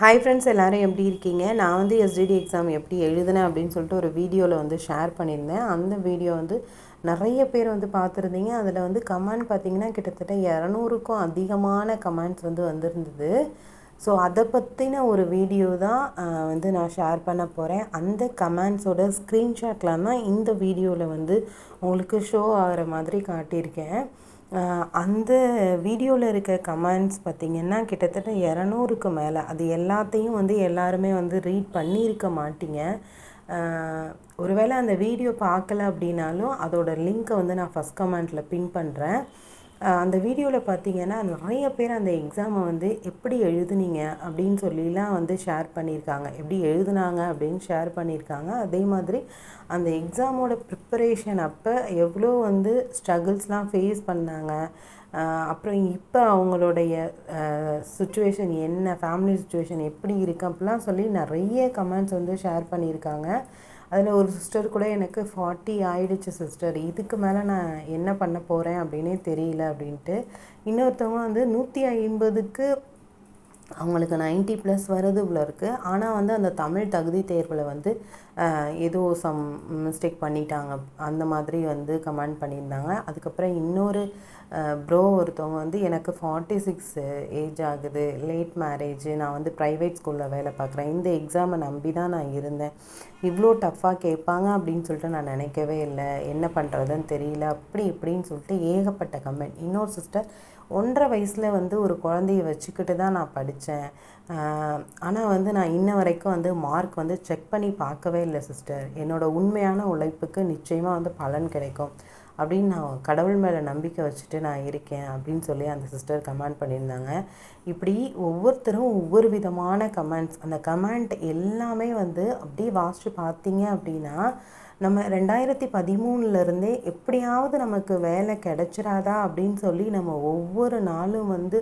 Hi friends எல்லோரும் எப்படி இருக்கீங்க? நான் வந்து எஸ்டிடி எக்ஸாம் எப்படி எழுதினேன் அப்படின்னு சொல்லிட்டு ஒரு வீடியோவில் வந்து ஷேர் பண்ணியிருந்தேன். அந்த வீடியோ வந்து நிறைய பேர் வந்து பார்த்துருந்தீங்க. அதில் வந்து கமெண்ட் பார்த்தீங்கன்னா கிட்டத்தட்ட இரநூறுக்கும் அதிகமான கமெண்ட்ஸ் வந்து வந்திருந்தது. ஸோ அதை பற்றின ஒரு வீடியோ தான் வந்து நான் ஷேர் பண்ண போகிறேன் அந்த கமெண்ட்ஸோட ஸ்க்ரீன்ஷாட்லாம் தான் இந்த வீடியோவில் வந்து உங்களுக்கு ஷோ ஆகிற மாதிரி காட்டியிருக்கேன். அந்த வீடியோவில் இருக்க கமெண்ட்ஸ் பார்த்திங்கன்னா கிட்டத்தட்ட இரநூறுக்கு மேலே. அது எல்லாத்தையும் வந்து எல்லாருமே வந்து ரீட் பண்ணியிருக்க மாட்டீங்க. ஒருவேளை அந்த வீடியோ பார்க்கல அப்படின்னாலும் அதோட லிங்க்கை வந்து நான் ஃபஸ்ட் கமெண்ட்டில் பின் பண்ணுறேன் அந்த வீடியோவில் பார்த்தீங்கன்னா நிறைய பேர் அந்த எக்ஸாமை வந்து எப்படி எழுதுனீங்க அப்படின்னு சொல்லிலாம் வந்து ஷேர் பண்ணியிருக்காங்க. எப்படி எழுதுனாங்க அப்படின்னு ஷேர் பண்ணியிருக்காங்க. அதே மாதிரி அந்த எக்ஸாமோட ப்ரிப்பரேஷன் அப்போ எவ்வளோ வந்து ஸ்ட்ரகிள்ஸ்லாம் ஃபேஸ் பண்ணாங்க. அப்புறம் இப்போ அவங்களுடைய சுச்சுவேஷன் என்ன ஃபேமிலி சுச்சுவேஷன் எப்படி இருக்கு அப்படிலாம் சொல்லி நிறைய கமெண்ட்ஸ் வந்து ஷேர் பண்ணியிருக்காங்க. அதில் ஒரு சிஸ்டர் கூட எனக்கு ஃபார்ட்டி ஆயிடுச்சு சிஸ்டர் இதுக்கு மேலே நான் என்ன பண்ண போகிறேன் அப்படின்னே தெரியல அப்படின்ட்டு. இன்னொருத்தவங்க வந்து நூற்றி ஐம்பதுக்கு அவங்களுக்கு 90 ப்ளஸ் வருது இவ்வளோ இருக்குது ஆனால் வந்து அந்த தமிழ் தகுதி தேர்வில் வந்து ஏதோ சம் மிஸ்டேக் பண்ணிட்டாங்க. அந்த மாதிரி வந்து கமெண்ட் பண்ணியிருந்தாங்க. அதுக்கப்புறம் இன்னொரு ப்ரோ ஒருத்தவங்க வந்து எனக்கு ஃபார்ட்டி சிக்ஸ் ஏஜ் ஆகுது லேட் மேரேஜ் நான் வந்து ப்ரைவேட் ஸ்கூலில் வேலை பார்க்குறேன். இந்த எக்ஸாமை நம்பி தான் நான் இருந்தேன். இவ்வளோ டஃப்பாக கேட்பாங்க அப்படின்னு சொல்லிட்டு நான் நினைக்கவே இல்லை. என்ன பண்ணுறதுன்னு தெரியல. அப்படி இப்படின்னு சொல்லிட்டு ஏகப்பட்ட கமெண்ட் இன்னொரு சிஸ்டர் ஒன்றரை வயசில் வந்து ஒரு குழந்தைய வச்சுக்கிட்டு தான் நான் படித்தேன் ஆனால் வந்து நான் இன்ன வரைக்கும் வந்து மார்க் வந்து செக் பண்ணி பார்க்கவே இல்லை சிஸ்டர். என்னோடய உண்மையான உழைப்புக்கு நிச்சயமாக வந்து பலன் கிடைக்கும். அப்படின்னு நான் கடவுள் மேலே நம்பிக்கை வச்சுட்டு நான் இருக்கேன் அப்படின்னு சொல்லி அந்த சிஸ்டர் கமெண்ட் பண்ணியிருந்தாங்க. இப்படி ஒவ்வொருத்தரும் ஒவ்வொரு விதமான கமெண்ட்ஸ் அந்த கமெண்ட் எல்லாமே வந்து அப்படியே வாசித்து பார்த்தீங்க அப்படின்னா நம்ம ரெண்டாயிரத்தி பதிமூணுலேருந்தே எப்படியாவது நமக்கு வேலை கிடைச்சிராதா அப்படின்னு சொல்லி நம்ம ஒவ்வொரு நாளும் வந்து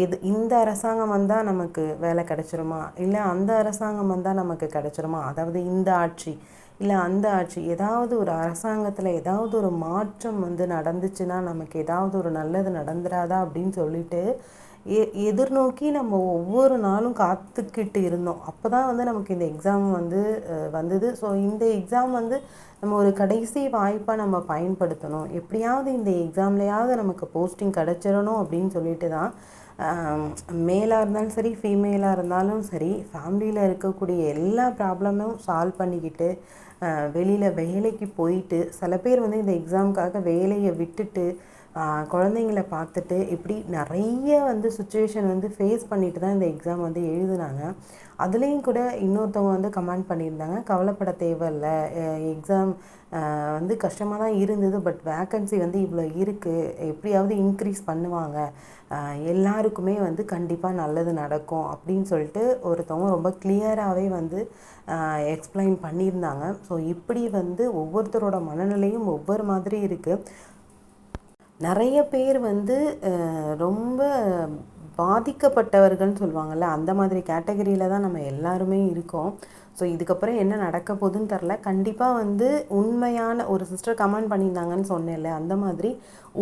இது எது இந்த அரசாங்கம் வந்தால் நமக்கு வேலை கிடைச்சிருமா? இல்லை அந்த அரசாங்கம் வந்தால் நமக்கு கிடைச்சிருமா? அதாவது இந்த ஆட்சி இல்லை அந்த ஆட்சி ஏதாவது ஒரு அரசாங்கத்தில் ஏதாவது ஒரு மாற்றம் வந்து நடந்துச்சுன்னா நமக்கு ஏதாவது ஒரு நல்லது நடந்துடாதா அப்படின்னு சொல்லிட்டு எ எதிர்நோக்கி நம்ம ஒவ்வொரு நாளும் காத்துக்கிட்டு இருந்தோம். அப்போ தான் வந்து நமக்கு இந்த எக்ஸாம் வந்து வந்தது. ஸோ இந்த எக்ஸாம் வந்து நம்ம ஒரு கடைசி வாய்ப்பாக நம்ம பயன்படுத்தணும். எப்படியாவது இந்த எக்ஸாம்லையாவது நமக்கு போஸ்டிங் கிடச்சிடணும் அப்படின்னு சொல்லிட்டு தான் மேலாக இருந்தாலும் சரி ஃபீமேலாக இருந்தாலும் சரி ஃபேமிலியில் இருக்கக்கூடிய எல்லா ப்ராப்ளமும் சால்வ் பண்ணிக்கிட்டு வெளியில் வேலைக்கு போயிட்டு சில பேர் வந்து இந்த எக்ஸாமுக்காக வேலையை விட்டுட்டு குழந்தைங்கள பார்த்துட்டு இப்படி நிறைய வந்து சுச்சுவேஷன் வந்து ஃபேஸ் பண்ணிட்டு தான் இந்த எக்ஸாம் வந்து எழுதுனாங்க. அதுலேயும் கூட இன்னொருத்தவங்க வந்து கமெண்ட் பண்ணியிருந்தாங்க. கவலைப்பட தேவையில்லை. எக்ஸாம் வந்து கஷ்டமாக தான் இருந்தது. பட் வேக்கன்சி வந்து இவ்வளோ இருக்குது எப்படியாவது இன்க்ரீஸ் பண்ணுவாங்க. எல்லாருக்குமே வந்து கண்டிப்பாக நல்லது நடக்கும் அப்படின்னு சொல்லிட்டு ஒருத்தவங்க ரொம்ப கிளியராகவே வந்து எக்ஸ்பிளைன் பண்ணியிருந்தாங்க. ஸோ இப்படி வந்து ஒவ்வொருத்தரோட மனநிலையும் ஒவ்வொரு மாதிரி இருக்குது நிறைய பேர் வந்து ரொம்ப பாதிக்கப்பட்டவர்கள்னு சொல்லுவாங்கள்ல அந்த மாதிரி கேட்டகரியில் தான் நம்ம எல்லாருமே இருக்கோம். ஸோ இதுக்கப்புறம் என்ன நடக்க போகுதுன்னு தெரில கண்டிப்பாக வந்து உண்மையான ஒரு சிஸ்டர் கமெண்ட் பண்ணியிருந்தாங்கன்னு சொன்னேன்ல அந்த மாதிரி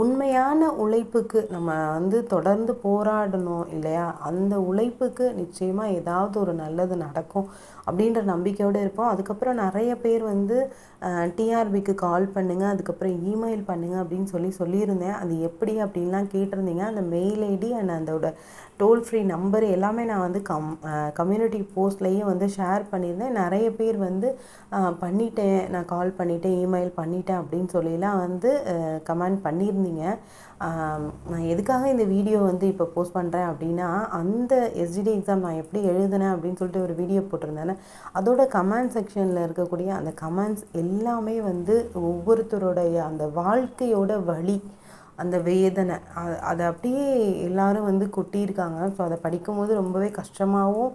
உண்மையான உழைப்புக்கு நம்ம வந்து தொடர்ந்து போராடணும் இல்லையா? அந்த உழைப்புக்கு நிச்சயமாக ஏதாவது ஒரு நல்லது நடக்கும். அப்படின்ற நம்பிக்கையோடு இருப்போம். அதுக்கப்புறம் நிறைய பேர் வந்து டிஆர்பிக்கு கால் பண்ணுங்கள் அதுக்கப்புறம் இமெயில் பண்ணுங்கள் அப்படின்னு சொல்லி சொல்லியிருந்தேன். அது எப்படி அப்படின்லாம் கேட்டிருந்தீங்க. அந்த மெயில் ஐடி அண்ட் அதோட டோல் ஃப்ரீ நம்பர் எல்லாமே நான் வந்து கம் கம்யூனிட்டி போஸ்ட்லேயும் வந்து ஷேர் பண்ணியிருந்தேன். நிறைய பேர் வந்து பண்ணிட்டேன் நான் கால் பண்ணிட்டேன் இமெயில் பண்ணிட்டேன் அப்படின்னு சொல்லிலாம் வந்து கமெண்ட் பண்ணியிருந்தீங்க. நான் எதுக்காக இந்த வீடியோ வந்து இப்போ போஸ்ட் பண்ணுறேன் அப்படின்னா அந்த எஸ்டிடி எக்ஸாம் நான் எப்படி எழுதினேன் அப்படின்னு சொல்லிட்டு ஒரு வீடியோ போட்டிருந்தேன். அதோட கமெண்ட் செக்ஷனில் இருக்கக்கூடிய அந்த கமெண்ட்ஸ் எல்லாமே வந்து ஒவ்வொருத்தருடைய அந்த வாழ்க்கையோட வழி அந்த வேதனை அதை அப்படியே எல்லாரும் வந்து கொட்டியிருக்காங்க. ஸோ அதை படிக்கும்போது ரொம்பவே கஷ்டமாகவும்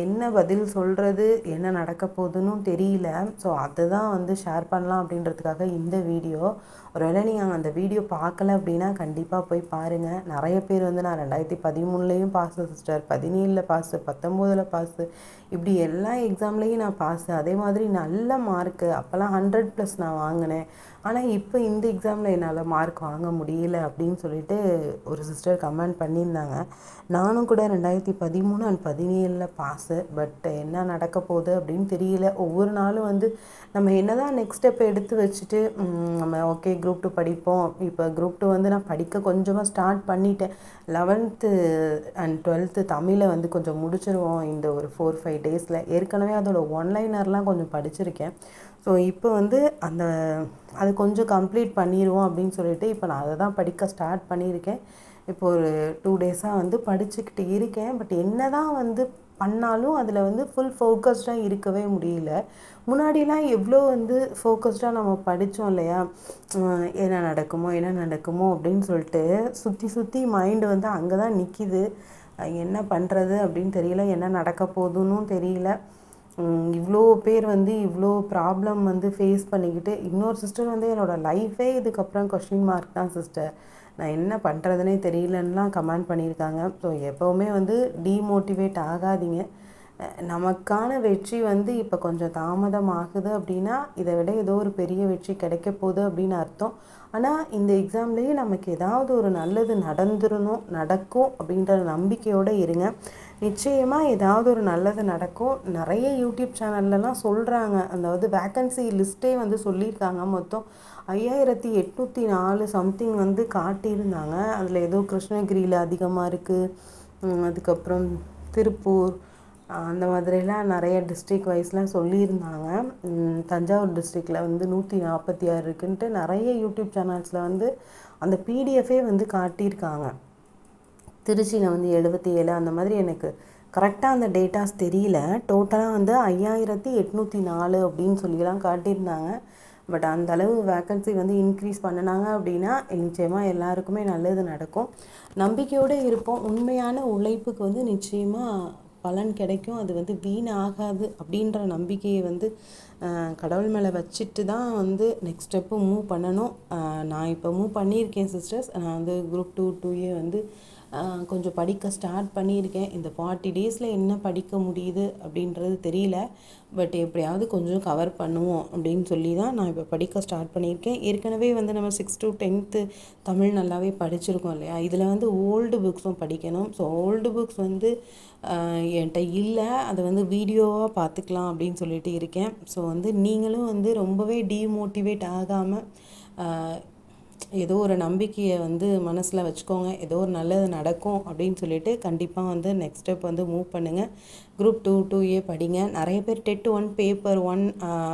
என்ன பதில் சொல்கிறது என்ன நடக்க போகுதுன்னு தெரியல. ஸோ அதை தான் வந்து ஷேர் பண்ணலாம் அப்படின்றதுக்காக இந்த வீடியோ. ஒருவேளை நீங்கள் அந்த வீடியோ பார்க்கல அப்படின்னா கண்டிப்பாக போய் பாருங்கள் நிறைய பேர் வந்து நான் ரெண்டாயிரத்தி பதிமூணுலேயும் பாஸ் சிஸ்டர் பதினேழில் பாஸு பத்தொம்போதில் பாஸு இப்படி எல்லா எக்ஸாம்லேயும் நான் பாஸு அதே மாதிரி நல்ல மார்க்கு அப்போல்லாம் ஹண்ட்ரட் ப்ளஸ் நான் வாங்கினேன். ஆனால் இப்போ இந்த எக்ஸாமில் என்னால் மார்க் வாங்க முடியல அப்படின்னு சொல்லிட்டு ஒரு சிஸ்டர் கமெண்ட் பண்ணியிருந்தாங்க. நானும் கூட ரெண்டாயிரத்தி பதிமூணு அண்ட் பதினேழில் பாஸு பட் என்ன நடக்க போகுது அப்படின்னு தெரியல. ஒவ்வொரு நாளும் வந்து நம்ம என்ன தான் நெக்ஸ்ட் ஸ்டெப் எடுத்து வச்சுட்டு நம்ம ஓகே குரூப் டூ படிப்போம். இப்போ குரூப் டூ வந்து நான் படிக்க கொஞ்சமாக ஸ்டார்ட் பண்ணிட்டேன். லெவன்த்து அண்ட் டுவெல்த்து தமிழை வந்து கொஞ்சம் முடிச்சிருவோம். இந்த ஒரு ஃபோர் ஃபைவ் டேஸில் ஏற்கனவே அதோட ஒன்லைனர்லாம் கொஞ்சம் படிச்சிருக்கேன். ஸோ இப்போ வந்து அந்த அது கொஞ்சம் கம்ப்ளீட் பண்ணிடுவோம் அப்படின்னு சொல்லிட்டு இப்போ நான் அதை தான் படிக்க ஸ்டார்ட் பண்ணியிருக்கேன். இப்போ ஒரு டூ டேஸாக வந்து படிச்சுக்கிட்டு இருக்கேன். பட் என்ன தான் வந்து பண்ணாலும் அதில் வந்து ஃபுல் ஃபோக்கஸ்டாக இருக்கவே முடியல. முன்னாடிலாம் எவ்வளோ வந்து ஃபோக்கஸ்டாக நம்ம படித்தோம் இல்லையா? என்ன நடக்குமோ என்ன நடக்குமோ அப்படின்னு சொல்லிட்டு சுற்றி சுற்றி மைண்டு வந்து அங்கே தான் நிற்கிது என்ன பண்ணுறது அப்படின்னு தெரியல. என்ன நடக்க போகுதுன்னு தெரியல. இவ்வளோ பேர் வந்து இவ்வளோ ப்ராப்ளம் வந்து ஃபேஸ் பண்ணிக்கிட்டு இன்னொரு சிஸ்டர் வந்து என்னோடய லைஃபே இதுக்கப்புறம் கொஷின் மார்க் தான் சிஸ்டர் நான் என்ன பண்ணுறதுனே தெரியலன்னுலாம் கமெண்ட் பண்ணியிருக்காங்க. ஸோ எப்போவுமே வந்து டீமோட்டிவேட் ஆகாதீங்க. நமக்கான வெற்றி வந்து இப்போ கொஞ்சம் தாமதம் ஆகுது அப்படின்னா இதை விட ஏதோ ஒரு பெரிய வெற்றி கிடைக்க போகுது அப்படின்னு அர்த்தம். ஆனால் இந்த எக்ஸாம்லேயே நமக்கு ஏதாவது ஒரு நல்லது நடந்துடணும் நடக்கும் அப்படின்ற நம்பிக்கையோடு இருங்க. நிச்சயமாக ஏதாவது ஒரு நல்லது நடக்கும். நிறைய யூடியூப் சேனல்லலாம் சொல்கிறாங்க அதாவது வேக்கன்சி லிஸ்ட்டே வந்து சொல்லியிருக்காங்க மொத்தம் ஐயாயிரத்தி எட்நூற்றி நாலு சம்திங் வந்து காட்டியிருந்தாங்க. அதில் ஏதோ கிருஷ்ணகிரியில் அதிகமாக இருக்குது அதுக்கப்புறம் திருப்பூர் அந்த மாதிரிலாம் நிறைய டிஸ்ட்ரிக் வைஸ்லாம் சொல்லியிருந்தாங்க. தஞ்சாவூர் டிஸ்ட்ரிக்டில் வந்து நூற்றி நாற்பத்தி ஆறு இருக்குன்ட்டு நிறைய யூடியூப் சேனல்ஸில் வந்து அந்த பிடிஎஃபே வந்து காட்டியிருக்காங்க. திருச்சியில் வந்து எழுபத்தி ஏழு அந்த மாதிரி எனக்கு கரெக்டாக அந்த டேட்டாஸ் தெரியல. டோட்டலாக வந்து ஐயாயிரத்தி எட்நூற்றி நாலு அப்படின்னு சொல்லிலாம் காட்டியிருந்தாங்க. பட் அந்த அளவு வேக்கன்சி வந்து இன்க்ரீஸ் பண்ணினாங்க அப்படின்னா நிச்சயமாக எல்லாருக்குமே நல்லது நடக்கும். நம்பிக்கையோடு இருப்போம். உண்மையான உழைப்புக்கு வந்து நிச்சயமாக பலன் கிடைக்கும். அது வந்து வீணாகாது அப்படின்ற நம்பிக்கையை வந்து கடவுள் மேலே வச்சுட்டு தான் வந்து நெக்ஸ்ட் ஸ்டெப்பு மூவ் பண்ணணும். நான் இப்போ மூவ் பண்ணியிருக்கேன் சிஸ்டர்ஸ் நான் வந்து குரூப் டூ டூயே வந்து கொஞ்சம் படிக்க ஸ்டார்ட் பண்ணியிருக்கேன். இந்த ஃபார்ட்டி டேஸில் என்ன படிக்க முடியுது அப்படின்றது தெரியல. பட் எப்படியாவது கொஞ்சம் கவர் பண்ணுவோம் அப்படின்னு சொல்லி தான் நான் இப்போ படிக்க ஸ்டார்ட் பண்ணியிருக்கேன். ஏற்கனவே வந்து நம்ம சிக்ஸ் டு டென்த்து தமிழ் நல்லாவே படிச்சிருக்கோம் இல்லையா? இதில் வந்து ஓல்டு புக்ஸும் படிக்கணும். ஸோ ஓல்டு புக்ஸ் வந்து என்கிட்ட இல்லை. அதை வந்து வீடியோவாக பார்த்துக்கலாம் அப்படின்னு சொல்லிட்டு இருக்கேன். ஸோ வந்து நீங்களும் வந்து ரொம்பவே டீமோட்டிவேட் ஆகாமல் ஏதோ ஒரு நம்பிக்கையை வந்து மனசில் வச்சுக்கோங்க. ஏதோ ஒரு நல்லது நடக்கும் அப்படின்னு சொல்லிட்டு கண்டிப்பாக வந்து நெக்ஸ்ட் ஸ்டெப் வந்து மூவ் பண்ணுங்கள் குரூப் டூ டூ ஏ படிங்க. நிறைய பேர் டெட் ஒன் பேப்பர் ஒன்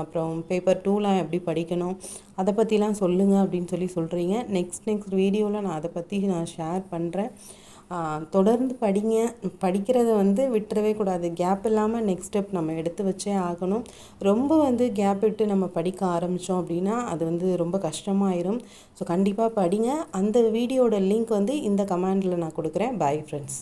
அப்புறம் பேப்பர் டூலாம் எப்படி படிக்கணும் அதை பற்றிலாம் சொல்லுங்கள் அப்படின்னு சொல்லி சொல்கிறீங்க நெக்ஸ்ட் நெக்ஸ்ட் வீடியோவில் நான் அதை பற்றி நான் ஷேர் பண்ணுறேன் தொடர்ந்து படிங்க. படிக்கிறத வந்து விட்டுறவே கூடாது. கேப் இல்லாமல் நெக்ஸ்ட் ஸ்டெப் நம்ம எடுத்து வச்சே ஆகணும். ரொம்ப வந்து கேப் விட்டு நம்ம படிக்க ஆரம்பித்தோம் அப்படின்னா அது வந்து ரொம்ப கஷ்டமாயிரும். ஸோ கண்டிப்பாக படிங்க. அந்த வீடியோட லிங்க் வந்து இந்த கமெண்டில் நான் கொடுக்குறேன். Bye friends